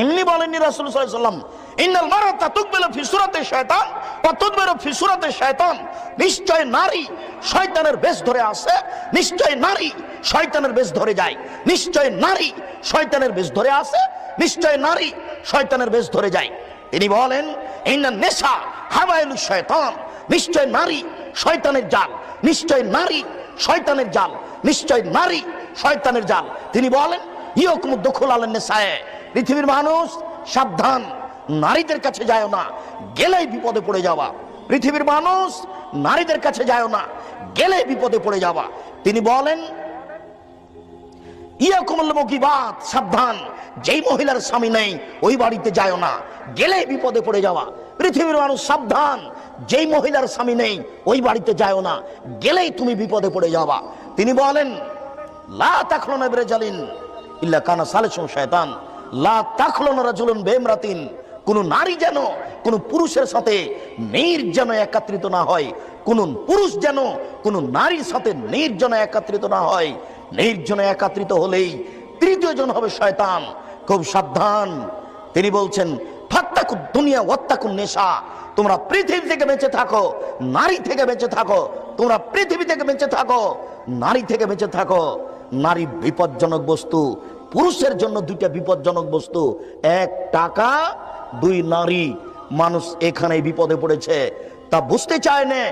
এমনি বলেননি রাসূল সাল্লাম ইন্নাল মারাতা তুকবিলু ফি সূরাতি শায়তান, ওয়া তুদবিরু ফি সূরাতি শায়তান। নিশ্চয় নারী শয়তানের বেশ ধরে আসে নিশ্চয় নারী শয়তানের বেশ ধরে যায়, নিশ্চয় নারী শয়তানের বেশ ধরে আসে নিশ্চয় নারী শয়তানের বেশ ধরে যায়। তিনি বলেন, ইন্না নেশা হাওয়াইলু শয়তান, নিশ্চয় নারী শয়তানের জাল, নিশ্চয় নারী শয়তানের জাল, নিশ্চয় নারী শয়তানের জাল। তিনি বলেন ইয়কুম দখল আলেন নেশায়। পৃথিবীর মানুষ সাবধান, নারীদের কাছে যায় না, গেলেই বিপদে পড়ে যাওয়া। পৃথিবীর মানুষ নারীদের কাছে যায় না গেলে বিপদে পড়ে যাওয়া। তিনি বলেন সাবধান, যেই মহিলার স্বামী নেই, ওই বাড়িতে যায় না গেলে বিপদে পড়ে যাওয়া। পৃথিবীর মানুষ সাবধান, যেই মহিলার স্বামী নেই, ওই বাড়িতে যায় না, গেলেই তুমি বিপদে পড়ে যাওয়া। তিনি বলেন, লা বিরাজালিন ইল্লা কানা লা বেমরাতিন। কোন নারী যেন, কোন পুরুষের সাথে মেয়ের যেন একত্রিত না হয়, কোন পুরুষ যেন, কোন নারীর সাথে নির্জনে একত্রিত না হয়। নির্জনে একত্রিত হলেই তৃতীয় জন হবে শয়তান। খুব সাবধান। তিনি বলছেন দুনিয়া নেশা। তোমরা পৃথিবী থেকে বেঁচে থাকো, নারী থেকে বেঁচে থাকো, তোমরা পৃথিবী থেকে বেঁচে থাকো, নারী থেকে বেঁচে থাকো। নারী বিপজ্জনক বস্তু পুরুষের জন্য দুইটা বিপজ্জনক বস্তু। এক, টাকা, দুই, নারী। মানুষ এখানে বিপদে পড়েছে। তা বুঝতে চায় না।